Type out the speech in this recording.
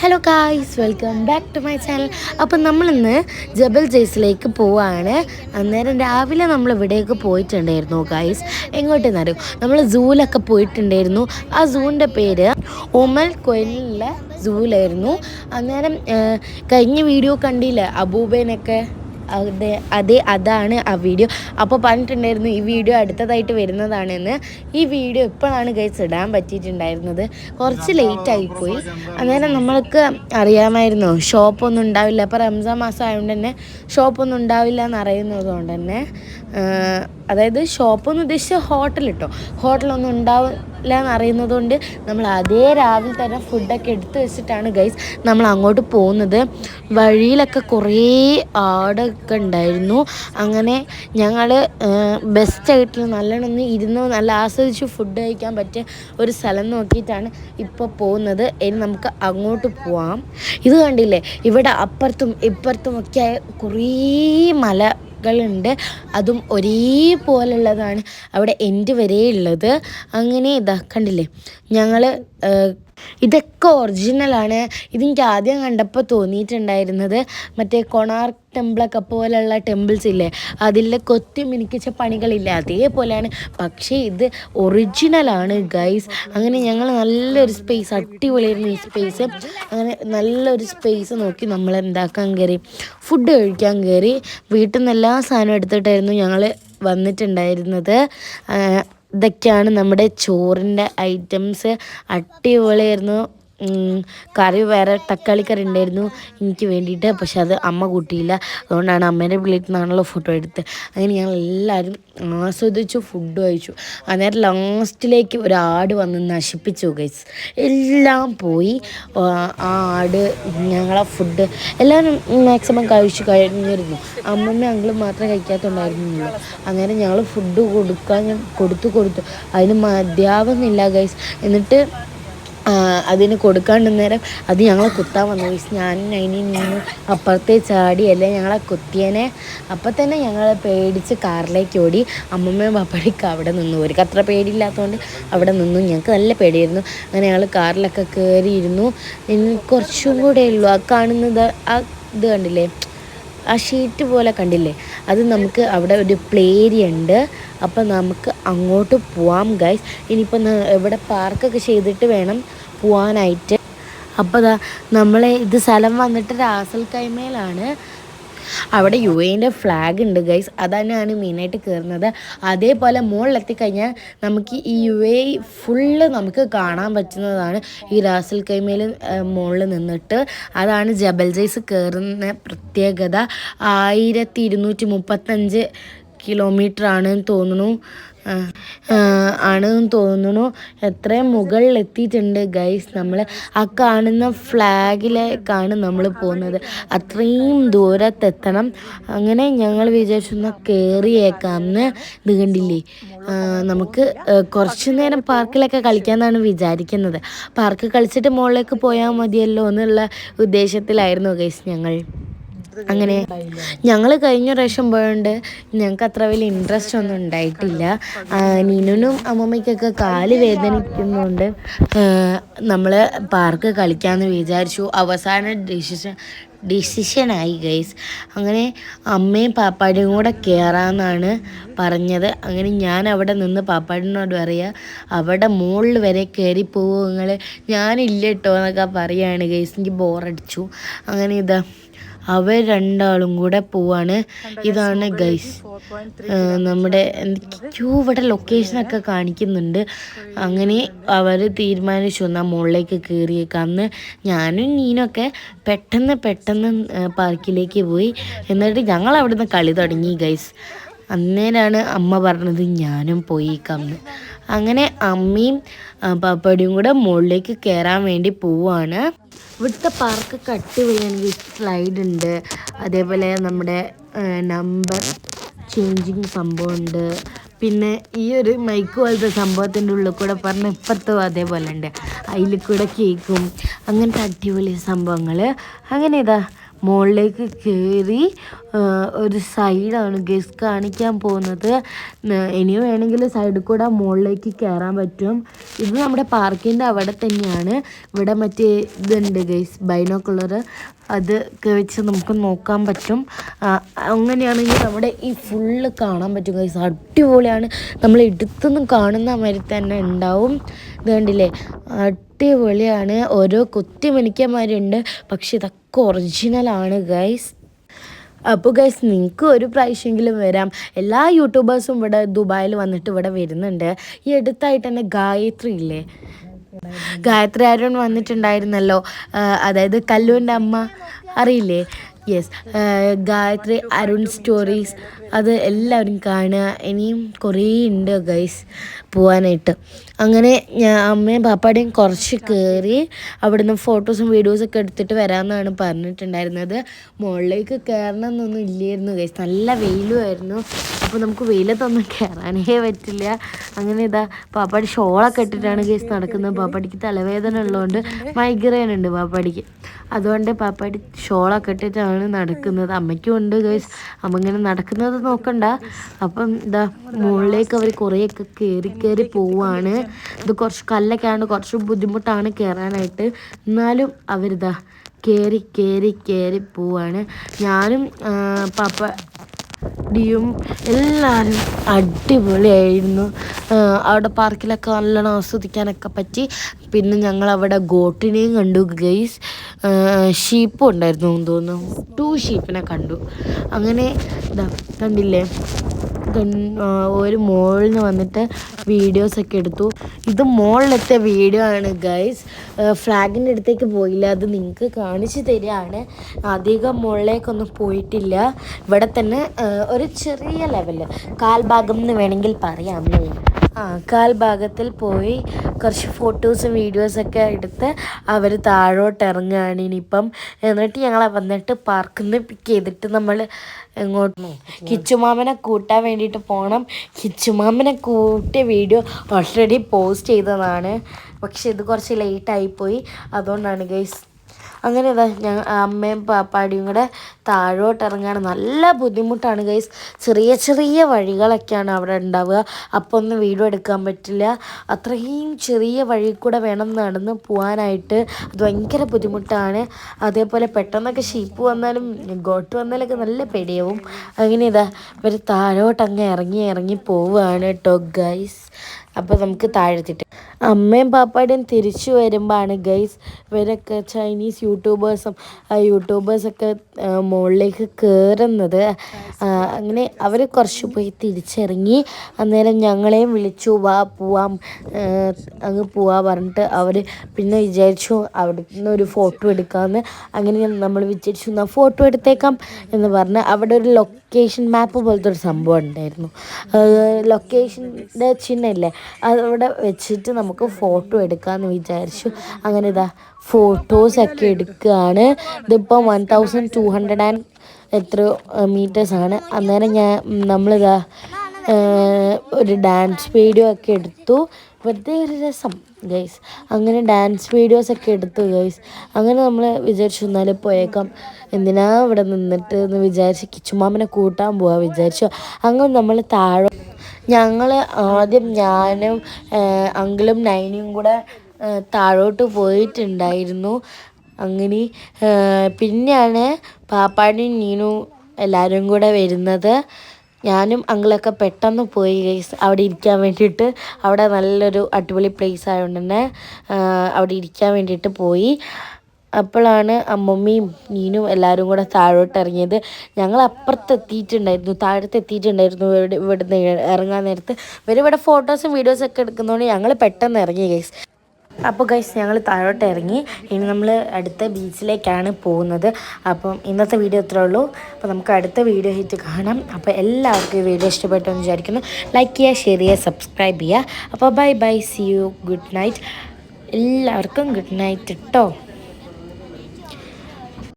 Hello guys welcome back to my channel അപ്പം നമ്മളിന്ന് ജബൽ ജയ്സിലേക്ക് പോവാണ്. അന്നേരം രാവിലെ നമ്മൾ ഇവിടേക്ക് പോയിട്ടുണ്ടായിരുന്നു ഗായ്സ് എങ്ങോട്ടെന്ന് അറിയും നമ്മൾ സൂലൊക്കെ പോയിട്ടുണ്ടായിരുന്നു. ആ സൂവിന്റെ പേര് ഒമൽ കൊയിലുള്ള സൂലായിരുന്നു അന്നേരം കഴിഞ്ഞ വീഡിയോ കണ്ടില്ലേ അബൂബേനൊക്കെ? അതെ അതെ അതാണ് ആ വീഡിയോ അപ്പോൾ പറഞ്ഞിട്ടുണ്ടായിരുന്നു ഈ വീഡിയോ അടുത്തതായിട്ട് വരുന്നതാണെന്ന്. ഈ വീഡിയോ ഇപ്പോഴാണ് ഗൈസ് ഇടാൻ പറ്റിയിട്ടുണ്ടായിരുന്നത്. കുറച്ച് ലേറ്റ് ആയിപ്പോയി. അന്നേരം നമ്മൾക്ക് അറിയാമായിരുന്നു ഷോപ്പൊന്നും ഉണ്ടാവില്ല. അപ്പോൾ റംസാൻ മാസം ആയതുകൊണ്ട് തന്നെ ഷോപ്പൊന്നും ഉണ്ടാവില്ല എന്നറിയുന്നത് കൊണ്ട് തന്നെ അതായത് ഷോപ്പൊന്ന് ഉദ്ദേശിച്ച ഹോട്ടൽ കേട്ടോ ഹോട്ടലൊന്നും ഉണ്ടാവില്ല എന്ന് അറിയുന്നത് കൊണ്ട് നമ്മൾ അതേ രാവിലെ തന്നെ ഫുഡൊക്കെ എടുത്തു വെച്ചിട്ടാണ് ഗൈസ് നമ്മൾ അങ്ങോട്ട് പോകുന്നത്. വഴിയിലൊക്കെ കുറേ ആടൊക്കെ ഉണ്ടായിരുന്നു. അങ്ങനെ ഞങ്ങൾ ബെസ്റ്റായിട്ട് നല്ലോണം ഇരുന്ന് നല്ല ആസ്വദിച്ച് ഫുഡ് കഴിക്കാൻ പറ്റിയ ഒരു സ്ഥലം നോക്കിയിട്ടാണ് ഇപ്പോൾ പോകുന്നത്. ഇനി നമുക്ക് അങ്ങോട്ട് പോവാം. ഇത് കണ്ടില്ലേ? ഇവിടെ അപ്പുറത്തും ഇപ്പുറത്തും ഒക്കെ കുറേ കുറേ മലകളുണ്ട് അതും ഒരേപോലുള്ളതാണ് അവിടെ എൻഡ് വരെ ഉള്ളത് അങ്ങനെ ഇതാ കണ്ടില്ലേ? ഞങ്ങൾ ഇതൊക്കെ ഒറിജിനലാണ് ഇതെനിക്ക് ആദ്യം കണ്ടപ്പോൾ തോന്നിയിട്ടുണ്ടായിരുന്നത്. മറ്റേ കൊണാർക്ക് ടെമ്പിളൊക്കെ പോലെയുള്ള ടെമ്പിൾസ് ഇല്ലേ? അതിലെ കൊത്തി മിനിക്കിച്ച പണികളില്ല? അതേപോലെയാണ്. പക്ഷേ ഇത് ഒറിജിനലാണ് ഗൈസ് അങ്ങനെ ഞങ്ങൾ നല്ലൊരു സ്പേസ് അടിപൊളിയായിരുന്നു ഈ സ്പേസ് അങ്ങനെ നല്ലൊരു സ്പേസ് നോക്കി നമ്മൾ എന്താക്കാൻ കയറി? ഫുഡ് കഴിക്കാൻ കയറി. വീട്ടിൽ നിന്ന് എല്ലാ സാധനവും എടുത്തിട്ടായിരുന്നു ഞങ്ങൾ വന്നിട്ടുണ്ടായിരുന്നത്. ഇതൊക്കെയാണ് നമ്മുടെ ചോറിന്റെ ഐറ്റംസ്. അടിപൊളിയായിരുന്നു. കറി വേറെ തക്കാളി കറി ഉണ്ടായിരുന്നു എനിക്ക് വേണ്ടിയിട്ട് പക്ഷെ അത് അമ്മ കൂട്ടിയില്ല. അതുകൊണ്ടാണ് അമ്മേന്റെ പ്ലേറ്റിൽ നിന്നാണല്ലോ ഫോട്ടോ എടുത്ത്. അങ്ങനെ ഞങ്ങൾ എല്ലാവരും ആസ്വദിച്ചു ഫുഡ് കഴിച്ചു. അന്നേരം ലാസ്റ്റിലേക്ക് ഒരു ആട് വന്ന് നശിപ്പിച്ചു ഗൈസ് എല്ലാം പോയി. ആ ആട് ഞങ്ങളെ ഫുഡ് എല്ലാവരും മാക്സിമം കഴിച്ചു കഴിഞ്ഞിരുന്നു. അമ്മമ്മ അങ്കിളും മാത്രമേ കഴിക്കാത്തുണ്ടായിരുന്നുള്ളൂ അങ്ങനെ ഞങ്ങൾ ഫുഡ് കൊടുക്കാൻ കൊടുത്തു കൊടുത്തു. അതിന് മതിയാവുന്നില്ല ഗൈസ് എന്നിട്ട് അതിന് കൊടുക്കാണ്ട് നേരം അത് ഞങ്ങളെ കുത്താൻ വന്നു. വിസ് ഞാൻ അതിന് നിന്ന് അപ്പുറത്തെ ചാടി അല്ലേ ഞങ്ങളെ കുത്തിയനെ. അപ്പം തന്നെ ഞങ്ങൾ പേടിച്ച് കാറിലേക്ക് ഓടി അമ്മമ്മയും പപ്പടിക്ക് അവിടെ നിന്നു. അവർക്ക് അത്ര പേടിയില്ലാത്തതുകൊണ്ട് അവിടെ നിന്നു. ഞങ്ങൾക്ക് നല്ല പേടിയായിരുന്നു. അങ്ങനെ ഞങ്ങൾ കാറിലൊക്കെ കയറിയിരുന്നു കുറച്ചും കൂടെ ഉള്ളൂ. ആ കാണുന്നത് ആ ഇത് കണ്ടില്ലേ? ആ ഷീറ്റ് പോലെ കണ്ടില്ലേ? അത് നമുക്ക് അവിടെ ഒരു പ്ലേ ഏരിയ ഉണ്ട്. അപ്പം നമുക്ക് അങ്ങോട്ട് പോവാം ഗൈസ് ഇനിയിപ്പോൾ ഇവിടെ പാർക്കൊക്കെ ചെയ്തിട്ട് വേണം. പോവാനായിട്ട്. അപ്പോൾ ദാ നമ്മളെ ഇത് സ്ഥലം വന്നിട്ട് രാസൽ കൈമയിലാണ് അവിടെ യു എന്റെ ഫ്ലാഗ് ഉണ്ട് ഗൈസ് അതാണ് മെയിനായിട്ട് കയറുന്നത് അതേപോലെ മുകളിലെത്തിക്കഴിഞ്ഞാൽ നമുക്ക് ഈ യു എ ഫുള്ള് നമുക്ക് കാണാൻ പറ്റുന്നതാണ് ഈ റാസൽ കൈമയിൽ മുകളിൽ നിന്നിട്ട്. അതാണ് ജബൽ ജൈസ് കയറുന്ന പ്രത്യേകത. ആയിരത്തി ഇരുന്നൂറ്റി മുപ്പത്തഞ്ച് കിലോമീറ്റർ ആണെന്ന് തോന്നുന്നു. ആണെന്ന് തോന്നുന്നു. എത്രയും മുകളിൽ എത്തിയിട്ടുണ്ട് ഗൈസ് നമ്മൾ ആ കാണുന്ന ഫ്ലാഗിലേക്കാണ് നമ്മൾ പോകുന്നത്. അത്രയും ദൂരത്തെത്തണം. അങ്ങനെ ഞങ്ങൾ വിചാരിച്ചൊന്ന് കയറിയേക്കാമെന്ന് ഇത് കണ്ടില്ലേ? നമുക്ക് കുറച്ചു നേരം പാർക്കിലൊക്കെ കളിക്കാമെന്നാണ് വിചാരിക്കുന്നത്. പാർക്ക് കളിച്ചിട്ട് മുകളിലേക്ക് പോയാൽ മതിയല്ലോ എന്നുള്ള ഉദ്ദേശത്തിലായിരുന്നു ഗൈസ് ഞങ്ങൾ. അങ്ങനെ ഞങ്ങൾ കഴിഞ്ഞ പ്രാവശ്യം പോയോണ്ട് ഞങ്ങൾക്ക് അത്ര വലിയ ഇൻട്രസ്റ്റ് ഒന്നും ഉണ്ടായിട്ടില്ല. നീനുനും അമ്മമ്മയ്ക്കൊക്കെ കാൽ വേദനിക്കുന്നതുകൊണ്ട് നമ്മൾ പാർക്ക് കളിക്കാമെന്ന് വിചാരിച്ചു. അവസാന ഡിസിഷൻ ഡിസിഷനായി ഗൈസ് അങ്ങനെ അമ്മയും പാപ്പാടിയും കൂടെ കയറാമെന്നാണ് പറഞ്ഞത്. അങ്ങനെ ഞാൻ അവിടെ നിന്ന് പാപ്പാടിനോട് പറയുക അവിടെ മുകളിൽ വരെ കയറി പോവുക നിങ്ങൾ ഞാനില്ല കേട്ടോ എന്നൊക്കെ പറയുകയാണ് ഗൈസ് എനിക്ക് ബോറടിച്ചു അങ്ങനെ ഇതാ. അവർ രണ്ടാളും കൂടെ പോവാണ്. ഇതാണ് ഗൈസ് നമ്മുടെ ക്യൂ ഇവിടെ ലൊക്കേഷനൊക്കെ കാണിക്കുന്നുണ്ട്. അങ്ങനെ അവർ തീരുമാനിച്ചു എന്നാൽ മുകളിലേക്ക് കയറിയേക്കാമെന്ന് ഞാനും നീനൊക്കെ പെട്ടെന്ന് പെട്ടെന്ന് പാർക്കിലേക്ക് പോയി. എന്നിട്ട് ഞങ്ങൾ അവിടുന്ന് കളി തുടങ്ങി ഗൈസ് അന്നേരാണ് അമ്മ പറഞ്ഞത് ഞാനും പോയിക്കാമെന്ന് അങ്ങനെ അമ്മയും പപ്പടിയും കൂടെ മുകളിലേക്ക് കയറാൻ വേണ്ടി പോവാണ്. ഇവിടുത്തെ പാർക്ക് കട്ട് അടിപൊളിയാണ് സ്ലൈഡ് ഉണ്ട്. അതേപോലെ നമ്മുടെ നമ്പർ ചേഞ്ചിങ് സംഭവമുണ്ട്. പിന്നെ ഈ ഒരു മൈക്ക് പോലത്തെ സംഭവത്തിന്റെ ഉള്ളിൽ കൂടെ പറഞ്ഞ ഇപ്പുറത്തും അതേപോലെ ഉണ്ട്. അതിൽ കൂടെ കേക്കും അങ്ങനത്തെ അടിപൊളി സംഭവങ്ങൾ അങ്ങനെ ഇതാ മുകളിലേക്ക് കയറി ഒരു സൈഡാണ് ഗസ് കാണിക്കാൻ പോകുന്നത്. ഇനി വേണമെങ്കിൽ സൈഡിൽ കൂടെ മുകളിലേക്ക് കയറാൻ പറ്റും. ഇത് നമ്മുടെ പാർക്കിന്റെ അവിടെ തന്നെയാണ്. ഇവിടെ മറ്റേ ഇതുണ്ട് ഗൈസ് ബൈനോക്കുള്ളർ അത് വെച്ച് നമുക്ക് നോക്കാൻ പറ്റും. അങ്ങനെയാണെങ്കിൽ നമ്മുടെ ഈ ഫുള്ള് കാണാൻ പറ്റും ഗൈസ്. അടിപൊളിയാണ്. നമ്മൾ എടുത്തൊന്നും കാണുന്ന മാതിരി തന്നെ ഉണ്ടാവും. ഇത് കണ്ടില്ലേ അടിപൊളിയാണ്. ഓരോ കുത്തിമണിക്കന്മാരുണ്ട്. പക്ഷെ ഇതൊക്കെ ഒറിജിനലാണ് ഗൈസ് അപ്പോൾ ഗൈസ് നിങ്ങൾക്ക് ഒരു പ്രാവശ്യമെങ്കിലും വരാം. എല്ലാ യൂട്യൂബേഴ്സും ഇവിടെ ദുബായിൽ വന്നിട്ട് ഇവിടെ വരുന്നുണ്ട്. ഈ അടുത്തായിട്ട് തന്നെ ഗായത്രി ഇല്ലേ? ഗായത്രി ആരോൺ വന്നിട്ടുണ്ടായിരുന്നല്ലോ. അതായത് കല്ലുവിന്റെ അമ്മ. അറിയില്ലേ? യെസ് ഗായത്രി അരുൺ സ്റ്റോറീസ് അത് എല്ലാവരും കാണുക. ഇനിയും കുറേ ഉണ്ട് ഗൈസ് പോവാനായിട്ട്. അങ്ങനെ ഞാൻ അമ്മയും പാപ്പാടെയും കുറച്ച് കയറി അവിടുന്ന് ഫോട്ടോസും വീഡിയോസും ഒക്കെ എടുത്തിട്ട് വരാമെന്നാണ് പറഞ്ഞിട്ടുണ്ടായിരുന്നത്. മുകളിലേക്ക് കയറണം എന്നൊന്നും ഇല്ലായിരുന്നു ഗൈസ് നല്ല വെയിലുമായിരുന്നു. അപ്പോൾ നമുക്ക് വെയിലത്തൊന്നും കയറാനേ പറ്റില്ല. അങ്ങനെ ഇതാ പാപ്പാടി ഷോളൊക്കെ ഇട്ടിട്ടാണ് ഗൈസ് നടക്കുന്നത്. പാപ്പാടിക്ക് തലവേദന ഉള്ളതുകൊണ്ട് മൈഗ്രെയിൻ ഉണ്ട് പാപ്പാടിക്ക്. അതുകൊണ്ട് പാപ്പാടി ഷോളൊക്കെ ഇട്ടിട്ടാണ് നടക്കുന്നത്. അമ്മയ്ക്കും ഉണ്ട് ഗൈസ് അമ്മ ഇങ്ങനെ നടക്കുന്നത് നോക്കണ്ട. അപ്പം ഇതാ മുകളിലേക്ക് അവർ കുറേയൊക്കെ കയറി കയറി പോവാണ്. ഇത് കുറച്ച് കല്ലൊക്കെ ആണ് കുറച്ച് ബുദ്ധിമുട്ടാണ് കയറാനായിട്ട് എന്നാലും അവരിതാ കയറി കയറി കയറി പോവാണ്. ഞാനും പാപ്പ ഡിയും എല്ലാവരും അടിപൊളിയായിരുന്നു. അവിടെ പാർക്കിലൊക്കെ നല്ലോണം ആസ്വദിക്കാനൊക്കെ പറ്റി. പിന്നെ ഞങ്ങൾ അവിടെ ഗോട്ടിനെയും കണ്ടു ഗൈസ് ഷീപ്പും ഉണ്ടായിരുന്നു തോന്നുന്നു. ടു ഷീപ്പിനെ കണ്ടു. അങ്ങനെ ഇതാ കണ്ടില്ലേ? ഒരു മോളിൽ നിന്ന് വന്നിട്ട് വീഡിയോസൊക്കെ എടുത്തു. ഇത് മോളിലത്തെ വീഡിയോ ആണ് ഗൈസ് ഫ്ലാഗിന്റെ അടുത്തേക്ക് പോയില്ല. അത് നിങ്ങൾക്ക് കാണിച്ചു തരികയാണ്. അധികം മുകളിലേക്കൊന്നും പോയിട്ടില്ല. ഇവിടെ തന്നെ ഒരു ചെറിയ ലെവൽ കാൽഭാഗം എന്ന് വേണമെങ്കിൽ പറയാം. ആ കാൽഭാഗത്തിൽ പോയി കുറച്ച് ഫോട്ടോസും വീഡിയോസൊക്കെ എടുത്ത് അവർ താഴോട്ട് ഇറങ്ങുകയാണ് ഇനിയിപ്പം. എന്നിട്ട് ഞങ്ങൾ വന്നിട്ട് പാർക്കിൽ നിന്ന് പിക്ക് ചെയ്തിട്ട് നമ്മൾ എങ്ങോട്ട് കിച്ചുമാമനെ കൂട്ടാൻ വേണ്ടിയിട്ട് പോകണം കിച്ചുമാമനെ കൂട്ടിയ വീഡിയോ ഓൾറെഡി പോസ്റ്റ് ചെയ്തതാണ്. പക്ഷെ ഇത് കുറച്ച് ലേറ്റായിപ്പോയി അതുകൊണ്ടാണ് ഗൈസ് അങ്ങനെ ഇതാ ഞങ്ങൾ അമ്മയും പാപ്പാടിയും കൂടെ താഴോട്ട് ഇറങ്ങാണ് നല്ല ബുദ്ധിമുട്ടാണ് ഗൈസ്. ചെറിയ ചെറിയ വഴികളൊക്കെയാണ് അവിടെ ഉണ്ടാവുക. അപ്പോൾ ഒന്നും വീഡിയോ എടുക്കാൻ പറ്റില്ല. അത്രയും ചെറിയ വഴി കൂടെ വേണം നടന്ന് പോകാനായിട്ട് അത് ഭയങ്കര ബുദ്ധിമുട്ടാണ്. അതേപോലെ പെട്ടെന്നൊക്കെ ഷീപ്പ് വന്നാലും ഗോട്ട് വന്നാലൊക്കെ നല്ല പേടിയാവും. അങ്ങനെ ഇതാ ഇവർ താഴോട്ട് അങ്ങ് ഇറങ്ങി ഇറങ്ങി പോവുകയാണ് കേട്ടോ ഗൈസ്. അപ്പോൾ നമുക്ക് താഴെത്തിട്ട്. അമ്മയും പാപ്പാടും തിരിച്ചു വരുമ്പോഴാണ് ഗൈസ് ഇവരൊക്കെ ചൈനീസ് യൂട്യൂബേഴ്സും യൂട്യൂബേഴ്സൊക്കെ മുകളിലേക്ക് കയറുന്നത് അങ്ങനെ അവർ കുറച്ച് പോയി തിരിച്ചിറങ്ങി. അന്നേരം ഞങ്ങളെയും വിളിച്ചു വാ പോവാം. അങ്ങ് പോവാ പറഞ്ഞിട്ട് അവർ പിന്നെ വിചാരിച്ചു അവിടെ നിന്ന് ഒരു ഫോട്ടോ എടുക്കാമെന്ന് അങ്ങനെ നമ്മൾ വിചാരിച്ചു എന്നാൽ ഫോട്ടോ എടുത്തേക്കാം. എന്ന് പറഞ്ഞ് അവിടെ ഒരു ലൊക്കേഷൻ മാപ്പ് പോലത്തെ ഒരു സംഭവം ഉണ്ടായിരുന്നു. ലൊക്കേഷന്റെ ചിഹ്നമില്ലേ? അതവിടെ വെച്ചിട്ട് നമുക്ക് ഫോട്ടോ എടുക്കാമെന്ന് വിചാരിച്ചു. അങ്ങനെ ഇതാ ഫോട്ടോസൊക്കെ എടുക്കുകയാണ് ഇതിപ്പോൾ one thousand two hundred and എത്രയോ മീറ്റേഴ്സാണ് അന്നേരം ഞാൻ നമ്മളിതാ ഒരു ഡാൻസ് വീഡിയോ ഒക്കെ എടുത്തു. വെറുതെ ഒരു രസം ഗൈസ് അങ്ങനെ ഡാൻസ് വീഡിയോസ് ഒക്കെ എടുത്തു ഗൈസ് അങ്ങനെ നമ്മൾ വിചാരിച്ചു എന്നാലും പോയേക്കാം. എന്തിനാ ഇവിടെ നിന്നിട്ട് എന്ന് വിചാരിച്ച് കിച്ചുമാമനെ കൂട്ടാൻ പോവാ വിചാരിച്ചു. അങ്ങനെ നമ്മൾ താഴെ ഞങ്ങൾ ആദ്യം ഞാനും അങ്കിളും നൈനിയും കൂടെ താഴോട്ട് പോയിട്ടുണ്ടായിരുന്നു. അങ്ങനെ പിന്നെയാണ് പാപ്പാടിയും നീനു എല്ലാവരും കൂടെ വരുന്നത്. ഞാനും അങ്കിളൊക്കെ പെട്ടെന്ന് പോയി ഗൈസ് അവിടെ ഇരിക്കാൻ വേണ്ടിയിട്ട്. അവിടെ നല്ലൊരു അടിപൊളി പ്ലേസ് ആയതുകൊണ്ട് തന്നെ അവിടെ ഇരിക്കാൻ വേണ്ടിയിട്ട് പോയി. അപ്പോഴാണ് അമ്മമ്മയും നീനും എല്ലാവരും കൂടെ താഴോട്ട് ഇറങ്ങിയത് ഞങ്ങൾ അപ്പുറത്ത് എത്തിയിട്ടുണ്ടായിരുന്നു താഴത്ത് എത്തിയിട്ടുണ്ടായിരുന്നു ഇവിടെ ഇവിടുന്ന് ഇറങ്ങാൻ നേരത്ത്. ഇവരിവിടെ ഫോട്ടോസും വീഡിയോസും ഒക്കെ എടുക്കുന്നതുകൊണ്ട് ഞങ്ങൾ പെട്ടെന്ന് ഇറങ്ങി ഗൈസ് അപ്പോൾ ഗൈസ് ഞങ്ങൾ താഴോട്ട് ഇറങ്ങി ഇനി നമ്മൾ അടുത്ത ബീച്ചിലേക്കാണ് പോകുന്നത്. അപ്പം ഇന്നത്തെ വീഡിയോ ഇത്രേ ഉള്ളൂ. അപ്പോൾ നമുക്ക് അടുത്ത വീഡിയോ ആയിട്ട് കാണാം. അപ്പോൾ എല്ലാവർക്കും ഈ വീഡിയോ ഇഷ്ടപ്പെട്ടെന്ന് വിചാരിക്കുന്നു. ലൈക്ക് ചെയ്യുക ഷെയർ ചെയ്യുക സബ്സ്ക്രൈബ് ചെയ്യുക. അപ്പോൾ bye bye see you good night എല്ലാവർക്കും ഗുഡ് നൈറ്റ് കേട്ടോ